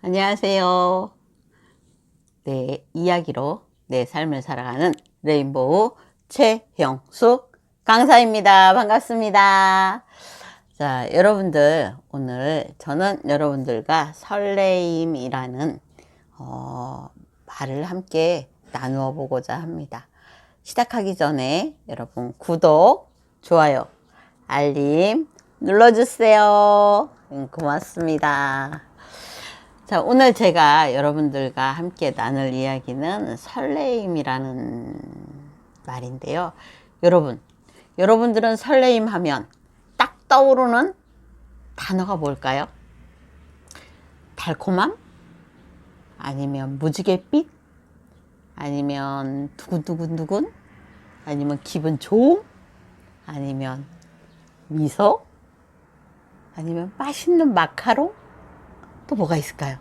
안녕하세요. 네, 이야기로 내 삶을 살아가는 레인보우 최형숙 강사입니다. 반갑습니다. 자, 여러분들, 오늘 저는 여러분들과 설레임이라는, 어, 말을 함께 나누어 보고자 합니다. 시작하기 전에 여러분 구독, 좋아요, 알림 눌러주세요. 음, 고맙습니다. 자, 오늘 제가 여러분들과 함께 나눌 이야기는 설레임이라는 말인데요. 여러분, 여러분들은 설레임 하면 딱 떠오르는 단어가 뭘까요? 달콤함? 아니면 무지갯빛? 아니면 두근두근두근? 아니면 기분 좋음? 아니면 미소? 아니면 맛있는 마카롱? 또 뭐가 있을까요?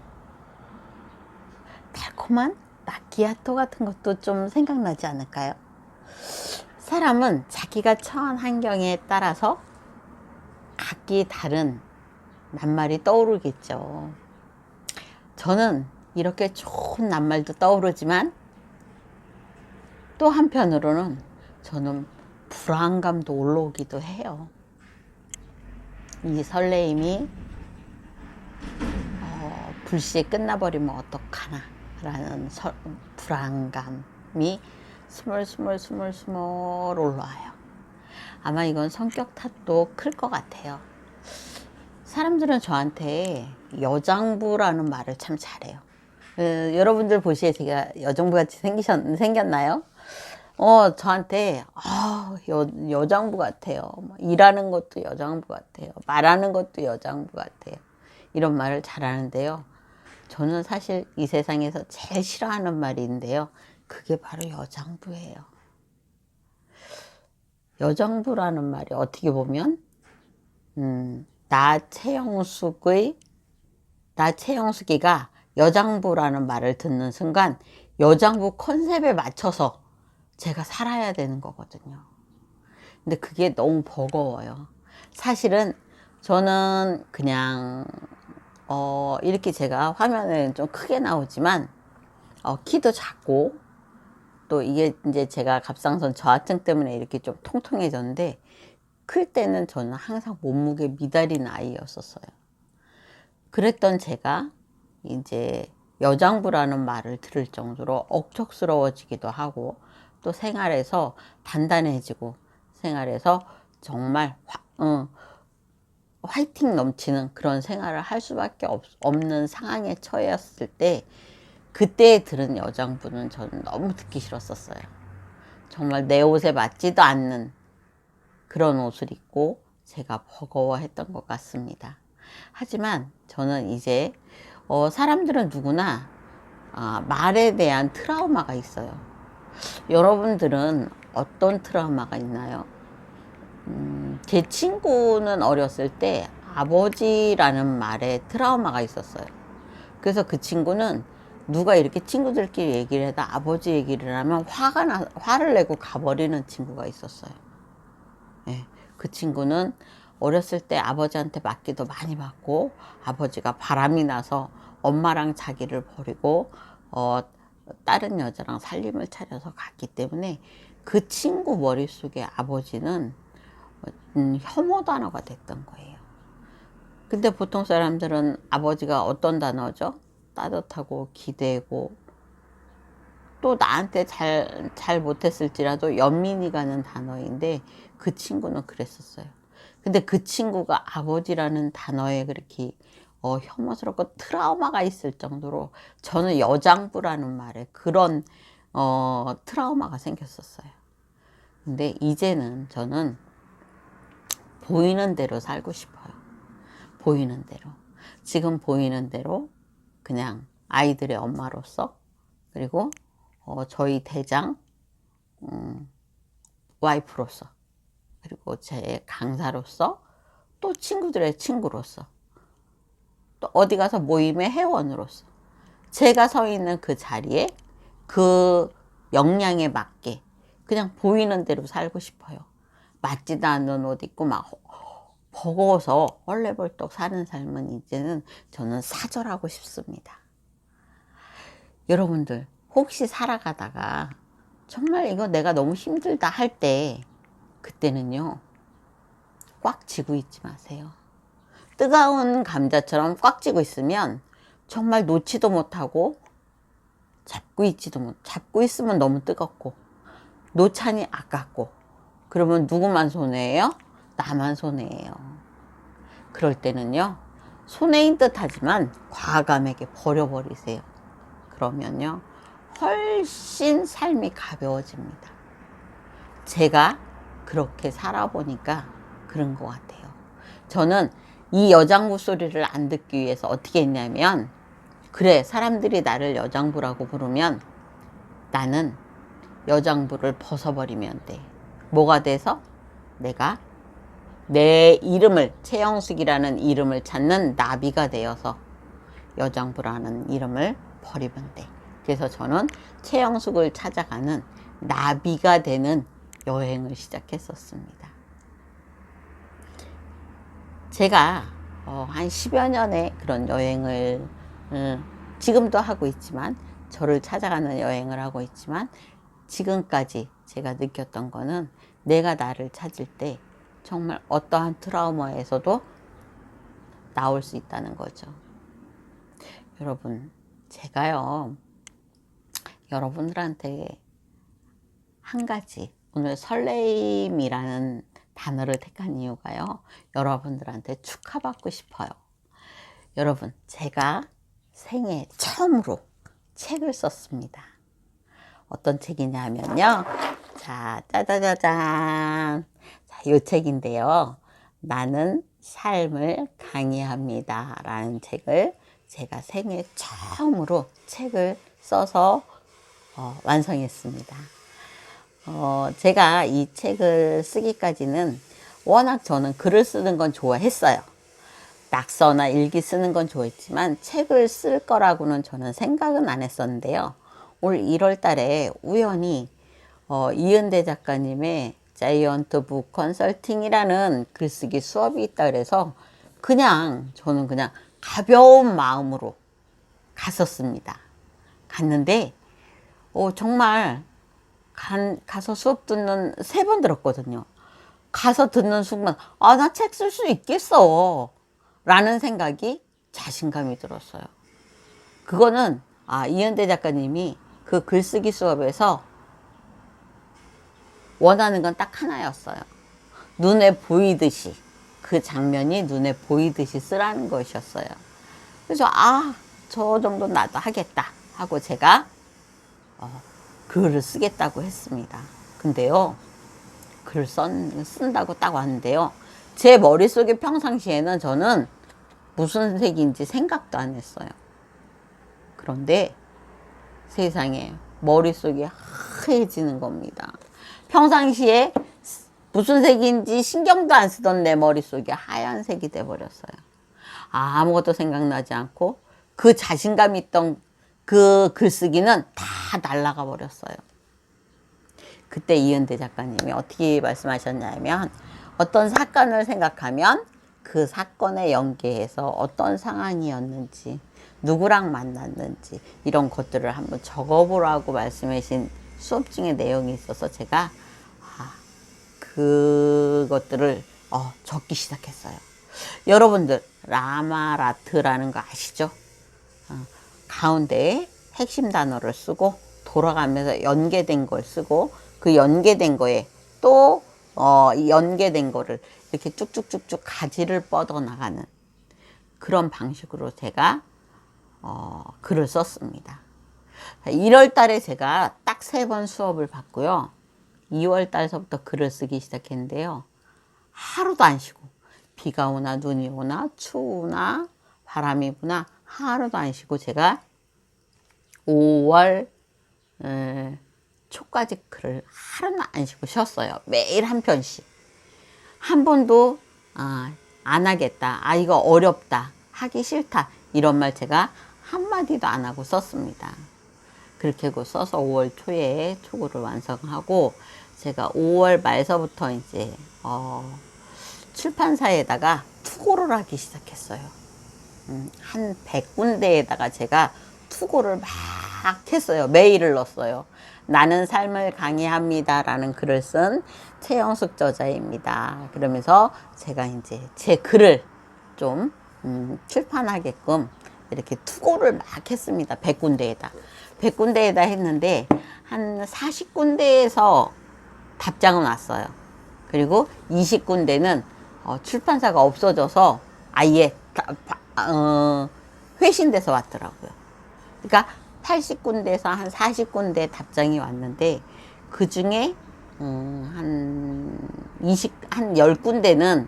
달콤한 마키아토 같은 것도 좀 생각나지 않을까요? 사람은 자기가 처한 환경에 따라서 각기 다른 낱말이 떠오르겠죠. 저는 이렇게 좋은 낱말도 떠오르지만 또 한편으로는 저는 불안감도 올라오기도 해요. 이 설레임이 어, 불시에 끝나버리면 어떡하나 라는 설, 불안감이 스물스물스물스물 올라와요. 아마 이건 성격 탓도 클 것 같아요. 사람들은 저한테 여장부라는 말을 참 잘해요. 어, 여러분들 보시기에 제가 여장부 같이 생기셨, 생겼나요? 어, 저한테, 아, 여, 여장부 같아요. 뭐 일하는 것도 여장부 같아요. 말하는 것도 여장부 같아요. 이런 말을 잘 하는데요. 저는 사실 이 세상에서 제일 싫어하는 말인데요. 그게 바로 여장부예요. 여장부라는 말이 어떻게 보면, 음, 나 최영숙의, 나 최영숙이가 여장부라는 말을 듣는 순간 여장부 컨셉에 맞춰서 제가 살아야 되는 거거든요. 근데 그게 너무 버거워요. 사실은 저는 그냥 어 이렇게 제가 화면에 좀 크게 나오지만 어 키도 작고 또 이게 이제 제가 갑상선 저하증 때문에 이렇게 좀 통통해졌는데 클 때는 저는 항상 몸무게 미달인 아이였었어요. 그랬던 제가 이제 여장부라는 말을 들을 정도로 억척스러워지기도 하고 또 생활에서 단단해지고 생활에서 정말 화, 어, 화이팅 넘치는 그런 생활을 할 수밖에 없, 없는 상황에 처했을 때 그때 들은 여장부는 저는 너무 듣기 싫었었어요. 정말 내 옷에 맞지도 않는 그런 옷을 입고 제가 버거워했던 것 같습니다. 하지만 저는 이제 어, 사람들은 누구나 아, 말에 대한 트라우마가 있어요. 여러분들은 어떤 트라우마가 있나요? 음, 제 친구는 어렸을 때 아버지라는 말에 트라우마가 있었어요. 그래서 그 친구는 누가 이렇게 친구들끼리 얘기를 해도 아버지 얘기를 하면 화가 나, 화를 내고 가버리는 친구가 있었어요. 예, 그 친구는 어렸을 때 아버지한테 맞기도 많이 맞고 아버지가 바람이 나서 엄마랑 자기를 버리고 어, 다른 여자랑 살림을 차려서 갔기 때문에 그 친구 머릿속에 아버지는 음, 혐오 단어가 됐던 거예요. 근데 보통 사람들은 아버지가 어떤 단어죠? 따뜻하고 기대고 또 나한테 잘, 잘 못했을지라도 연민이 가는 단어인데 그 친구는 그랬었어요. 근데 그 친구가 아버지라는 단어에 그렇게 어, 혐오스럽고 트라우마가 있을 정도로 저는 여장부라는 말에 그런 어, 트라우마가 생겼었어요. 근데 이제는 저는 보이는 대로 살고 싶어요. 보이는 대로. 지금 보이는 대로 그냥 아이들의 엄마로서 그리고 어, 저희 대장 음, 와이프로서 그리고 제 강사로서 또 친구들의 친구로서 또 어디 가서 모임의 회원으로서 제가 서 있는 그 자리에 그 역량에 맞게 그냥 보이는 대로 살고 싶어요. 맞지도 않는 옷 입고 막 버거워서 헐레벌떡 사는 삶은 이제는 저는 사절하고 싶습니다. 여러분들 혹시 살아가다가 정말 이거 내가 너무 힘들다 할 때 그때는요 꽉 쥐고 있지 마세요. 뜨거운 감자처럼 꽉 쥐고 있으면 정말 놓지도 못하고 잡고 있지도 못 잡고 있으면 너무 뜨겁고 놓자니 아깝고 그러면 누구만 손해예요? 나만 손해예요. 그럴 때는요 손해인 듯 하지만 과감하게 버려버리세요. 그러면요 훨씬 삶이 가벼워집니다. 제가 그렇게 살아보니까 그런 것 같아요. 저는 이 여장부 소리를 안 듣기 위해서 어떻게 했냐면, 그래, 사람들이 나를 여장부라고 부르면 나는 여장부를 벗어버리면 돼. 뭐가 돼서? 내가 내 이름을, 최영숙이라는 이름을 찾는 나비가 되어서 여장부라는 이름을 버리면 돼. 그래서 저는 최영숙을 찾아가는 나비가 되는 여행을 시작했었습니다. 제가 어, 한 10여 년의 그런 여행을 음, 지금도 하고 있지만 저를 찾아가는 여행을 하고 있지만 지금까지 제가 느꼈던 거는 내가 나를 찾을 때 정말 어떠한 트라우마에서도 나올 수 있다는 거죠. 여러분, 제가요, 여러분들한테 한 가지, 오늘 설레임이라는 단어를 택한 이유가요, 여러분들한테 축하받고 싶어요. 여러분, 제가 생애 처음으로 책을 썼습니다. 어떤 책이냐면요. 자, 짜자자잔. 자, 이 책인데요. 나는 삶을 강의합니다. 라는 책을 제가 생애 처음으로 책을 써서 어, 완성했습니다. 어, 제가 이 책을 쓰기까지는 워낙 저는 글을 쓰는 건 좋아했어요. 낙서나 일기 쓰는 건 좋아했지만 책을 쓸 거라고는 저는 생각은 안 했었는데요. 올 1월 달에 우연히 어, 이은대 작가님의 자이언트 북 컨설팅이라는 글쓰기 수업이 있다 그래서 그냥 저는 그냥 가벼운 마음으로 갔었습니다. 갔는데 어, 정말 간, 가서 수업 듣는 세 번 들었거든요. 가서 듣는 순간 아 나 책 쓸 수 있겠어 라는 생각이 자신감이 들었어요. 그거는 아 이현대 작가님이 그 글쓰기 수업에서 원하는 건 딱 하나였어요. 눈에 보이듯이 그 장면이 눈에 보이듯이 쓰라는 것이었어요. 그래서 아 저 정도 나도 하겠다 하고 제가 어, 글을 쓰겠다고 했습니다. 근데요 글 쓴, 쓴다고 딱 왔는데요 제 머릿속에 평상시에는 저는 무슨 색인지 생각도 안 했어요. 그런데 세상에 머릿속이 하얘지는 겁니다. 평상시에 무슨 색인지 신경도 안 쓰던 내 머릿속이 하얀색이 돼버렸어요. 아, 아무것도 생각나지 않고 그 자신감 있던 그 글쓰기는 다 날아가 버렸어요. 그때 이은대 작가님이 어떻게 말씀하셨냐면 어떤 사건을 생각하면 그 사건에 연계해서 어떤 상황이었는지 누구랑 만났는지 이런 것들을 한번 적어보라고 말씀하신 수업 중에 내용이 있어서 제가 아, 그것들을 어, 적기 시작했어요. 여러분들 라마라트라는 거 아시죠? 어, 가운데에 핵심 단어를 쓰고 돌아가면서 연계된 걸 쓰고 그 연계된 거에 또 어, 연계된 거를 이렇게 쭉쭉쭉쭉 가지를 뻗어 나가는 그런 방식으로 제가 어, 글을 썼습니다. 1월 달에 제가 딱 세 번 수업을 받고요. 2월 달서부터 글을 쓰기 시작했는데요. 하루도 안 쉬고 비가 오나 눈이 오나 추우나 바람이 부나 하루도 안 쉬고 제가 5월 에, 초까지 글을 하루는 안 쉬고 쉬었어요. 매일 한 편씩. 한 번도 아, 안 하겠다. 아 이거 어렵다. 하기 싫다. 이런 말 제가 한마디도 안 하고 썼습니다. 그렇게 써서 5월 초에 초고를 완성하고 제가 5월 말서부터 이제 어 출판사에다가 투고를 하기 시작했어요. 음, 한 100군데에다가 제가 투고를 막 했어요. 메일을 넣었어요. 나는 삶을 강의합니다 라는 글을 쓴 최영숙 저자입니다. 그러면서 제가 이제 제 글을 좀 음, 출판하게끔 이렇게 투고를 막 했습니다. 100군데에다. 100군데에다 했는데 한 40군데에서 답장은 왔어요. 그리고 20군데는 어, 출판사가 없어져서 아예 다- 바- 어, 회신돼서 왔더라고요. 그러니까 80군데에서 한 40군데 답장이 왔는데 그 중에 음, 한 20, 한 10군데는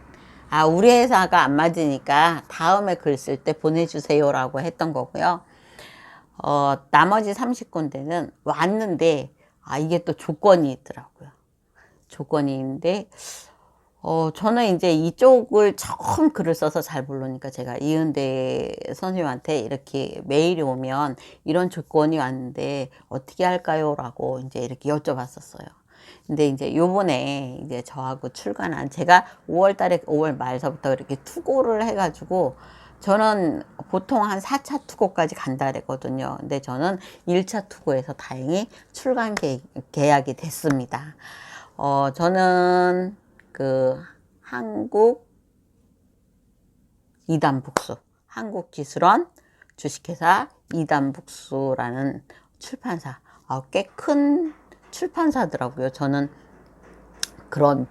아, 우리 회사가 안 맞으니까 다음에 글 쓸 때 보내주세요라고 했던 거고요. 어, 나머지 30군데는 왔는데, 아, 이게 또 조건이 있더라고요. 조건이 있는데, 어, 저는 이제 이쪽을 처음 글을 써서 잘 모르니까 제가 이은대 선생님한테 이렇게 메일이 오면 이런 조건이 왔는데 어떻게 할까요? 라고 이제 이렇게 여쭤봤었어요. 근데 이제 요번에 이제 저하고 출간한 제가 5월 달에 5월 말서부터 이렇게 투고를 해가지고 저는 보통 한 4차 투고까지 간다 그랬거든요. 근데 저는 1차 투고에서 다행히 출간 계, 계약이 됐습니다. 어, 저는 그 한국 이단북수, 한국기술원 주식회사 이단북수라는 출판사, 어, 꽤큰 출판사더라고요. 저는 그런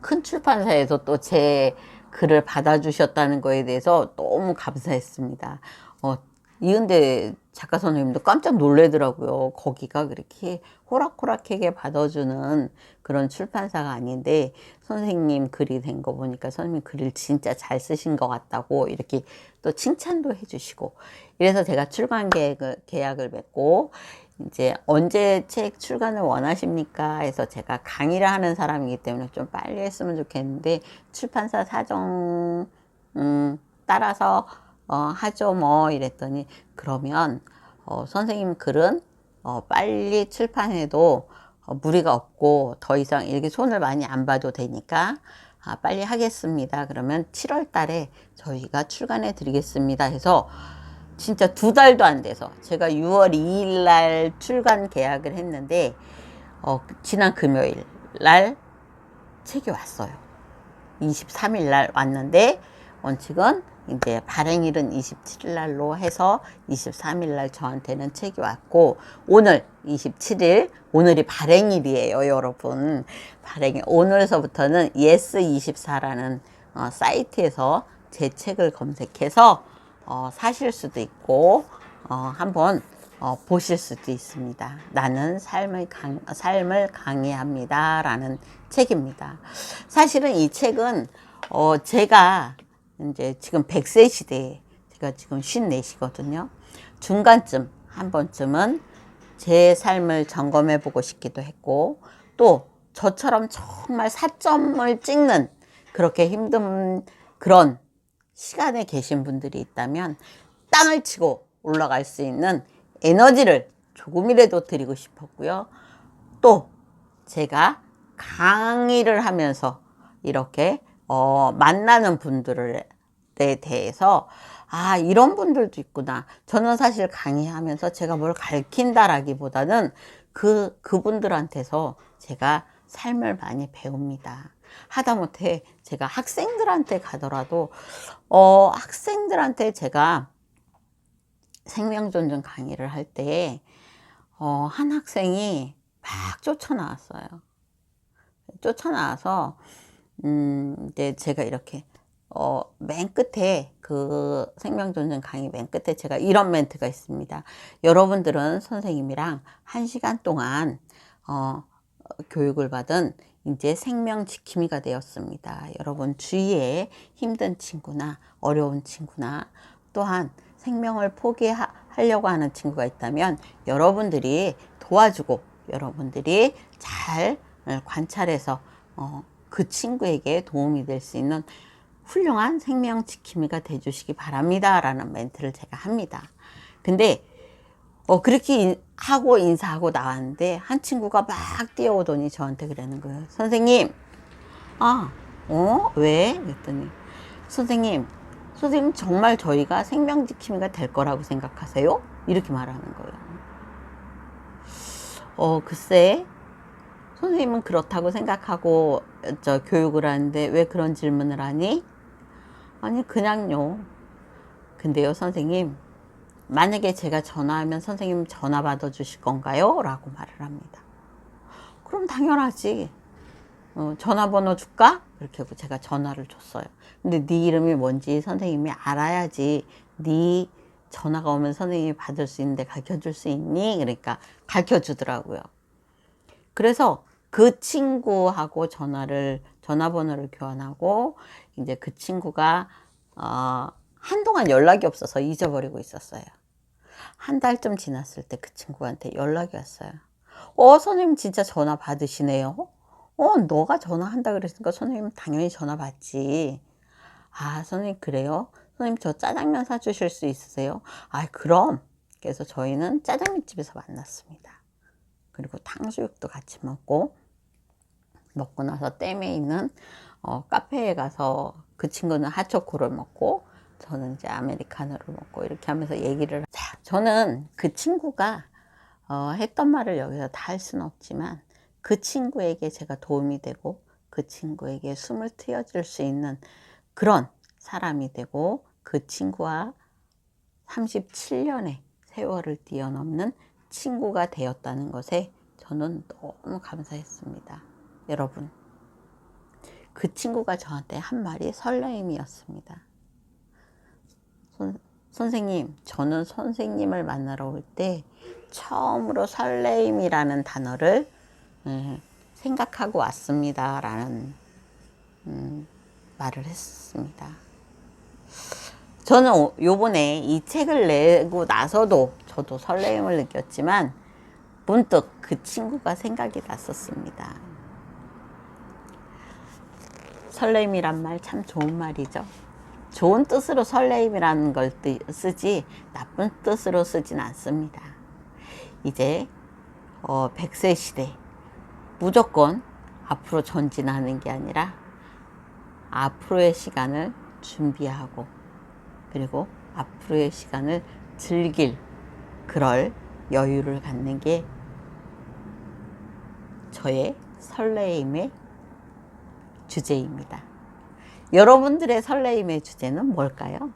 큰 출판사에서 또 제 글을 받아주셨다는 거에 대해서 너무 감사했습니다. 어, 이은대 작가 선생님도 깜짝 놀래더라고요. 거기가 그렇게 호락호락하게 받아주는 그런 출판사가 아닌데 선생님 글이 된 거 보니까 선생님 글을 진짜 잘 쓰신 것 같다고 이렇게 또 칭찬도 해주시고 이래서 제가 출간 계획을, 계약을 맺고 이제 언제 책 출간을 원하십니까? 해서 제가 강의를 하는 사람이기 때문에 좀 빨리 했으면 좋겠는데 출판사 사정 음, 따라서 어, 하죠 뭐 이랬더니 그러면 어, 선생님 글은 어, 빨리 출판해도 어, 무리가 없고 더 이상 이렇게 손을 많이 안 봐도 되니까 아, 빨리 하겠습니다. 그러면 7월 달에 저희가 출간해 드리겠습니다 해서 진짜 두 달도 안 돼서 제가 6월 2일 날 출간 계약을 했는데 어, 지난 금요일 날 책이 왔어요. 23일 날 왔는데 원칙은 이제 발행일은 27일 날로 해서 23일 날 저한테는 책이 왔고 오늘 27일 오늘이 발행일이에요, 여러분. 발행일 오늘서부터는 yes24라는 어, 사이트에서 제 책을 검색해서 어, 사실 수도 있고 어, 한번 어, 보실 수도 있습니다. 나는 삶을 강, 삶을 강의합니다 라는 책입니다. 사실은 이 책은 어, 제가 이제 지금 100세 시대에 제가 지금 54시거든요. 중간쯤 한 번쯤은 제 삶을 점검해 보고 싶기도 했고 또 저처럼 정말 사점을 찍는 그렇게 힘든 그런 시간에 계신 분들이 있다면 땅을 치고 올라갈 수 있는 에너지를 조금이라도 드리고 싶었고요. 또 제가 강의를 하면서 이렇게 어, 만나는 분들에 대해서 아 이런 분들도 있구나. 저는 사실 강의하면서 제가 뭘 가르친다라기보다는 그 그분들한테서 제가 삶을 많이 배웁니다. 하다못해 제가 학생들한테 가더라도 어 학생들한테 제가 생명존중 강의를 할때 어, 한 학생이 막 쫓아나왔어요. 쫓아나와서 음, 이제 제가 이렇게 어, 맨 끝에 그 생명존중 강의 맨 끝에 제가 이런 멘트가 있습니다. 여러분들은 선생님이랑 한 시간 동안 어, 교육을 받은 이제 생명 지킴이가 되었습니다. 여러분 주위에 힘든 친구나 어려운 친구나 또한 생명을 포기하려고 하는 친구가 있다면 여러분들이 도와주고 여러분들이 잘 관찰해서 어, 그 친구에게 도움이 될 수 있는 훌륭한 생명 지킴이가 돼주시기 바랍니다. 라는 멘트를 제가 합니다. 근데 어, 그렇게 인- 하고 인사하고 나왔는데 한 친구가 막 뛰어오더니 저한테 그러는 거예요. 선생님, 아, 어? 왜? 그랬더니 선생님, 선생님 정말 저희가 생명지킴이가 될 거라고 생각하세요? 이렇게 말하는 거예요. 어, 글쎄, 선생님은 그렇다고 생각하고 저 교육을 하는데 왜 그런 질문을 하니? 아니, 그냥요. 근데요, 선생님, 만약에 제가 전화하면 선생님 전화 받아 주실 건가요? 라고 말을 합니다. 그럼 당연하지. 어, 전화번호 줄까? 이렇게 하고 제가 전화를 줬어요. 근데 네 이름이 뭔지 선생님이 알아야지 네 전화가 오면 선생님이 받을 수 있는데 가르쳐 줄 수 있니? 그러니까 가르쳐 주더라고요. 그래서 그 친구하고 전화를 전화번호를 교환하고 이제 그 친구가 어, 한동안 연락이 없어서 잊어버리고 있었어요. 한 달쯤 지났을 때 그 친구한테 연락이 왔어요. 어, 선생님 진짜 전화 받으시네요. 어, 너가 전화한다 그랬으니까 선생님 당연히 전화 받지. 아, 선생님 그래요? 선생님 저 짜장면 사주실 수 있으세요? 아, 그럼. 그래서 저희는 짜장면 집에서 만났습니다. 그리고 탕수육도 같이 먹고 먹고 나서 댐에 있는 어, 카페에 가서 그 친구는 핫초코를 먹고 저는 이제 아메리카노를 먹고 이렇게 하면서 얘기를 자, 저는 그 친구가 어, 했던 말을 여기서 다 할 수는 없지만 그 친구에게 제가 도움이 되고 그 친구에게 숨을 트여줄 수 있는 그런 사람이 되고 그 친구와 37년의 세월을 뛰어넘는 친구가 되었다는 것에 저는 너무 감사했습니다. 여러분, 그 친구가 저한테 한 말이 설레임이었습니다. 선, 선생님, 저는 선생님을 만나러 올 때 처음으로 설레임이라는 단어를 음, 생각하고 왔습니다. 라는 음, 말을 했습니다. 저는 오- 요번에 이 책을 내고 나서도 저도 설레임을 느꼈지만 문득 그 친구가 생각이 났었습니다. 설레임이란 말 참 좋은 말이죠. 좋은 뜻으로 설레임이라는 걸 뜨- 쓰지 나쁜 뜻으로 쓰진 않습니다. 이제 어, 100세 시대 무조건 앞으로 전진하는 게 아니라 앞으로의 시간을 준비하고 그리고 앞으로의 시간을 즐길 그럴 여유를 갖는 게 저의 설레임의 주제입니다. 여러분들의 설레임의 주제는 뭘까요?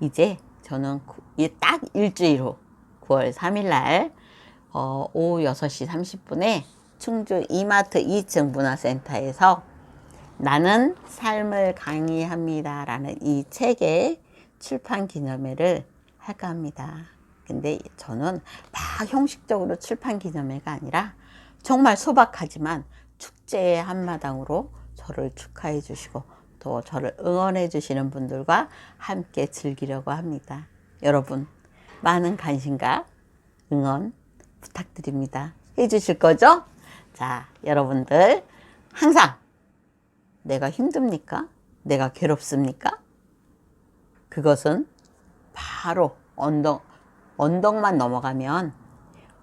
이제 저는 구- 이딱 일주일 후 9월 3일 날 어, 오후 6시 30분에 충주 이마트 2층 문화센터에서 나는 삶을 강의합니다. 라는 이 책의 출판 기념회를 할까 합니다. 근데 저는 막 형식적으로 출판 기념회가 아니라 정말 소박하지만 축제의 한마당으로 저를 축하해 주시고 또 저를 응원해 주시는 분들과 함께 즐기려고 합니다. 여러분, 많은 관심과 응원 부탁드립니다. 해 주실 거죠? 자, 여러분들 항상 내가 힘듭니까? 내가 괴롭습니까? 그것은 바로 언덕, 언덕만 넘어가면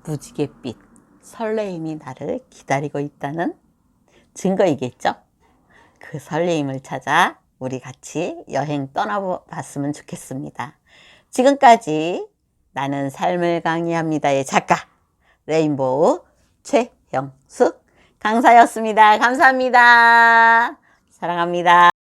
무지갯빛 설레임이 나를 기다리고 있다는 증거이겠죠? 그 설레임을 찾아 우리 같이 여행 떠나봤으면 좋겠습니다. 지금까지 나는 삶을 강의합니다의 작가 레인보우 최영숙 강사였습니다. 감사합니다. 사랑합니다.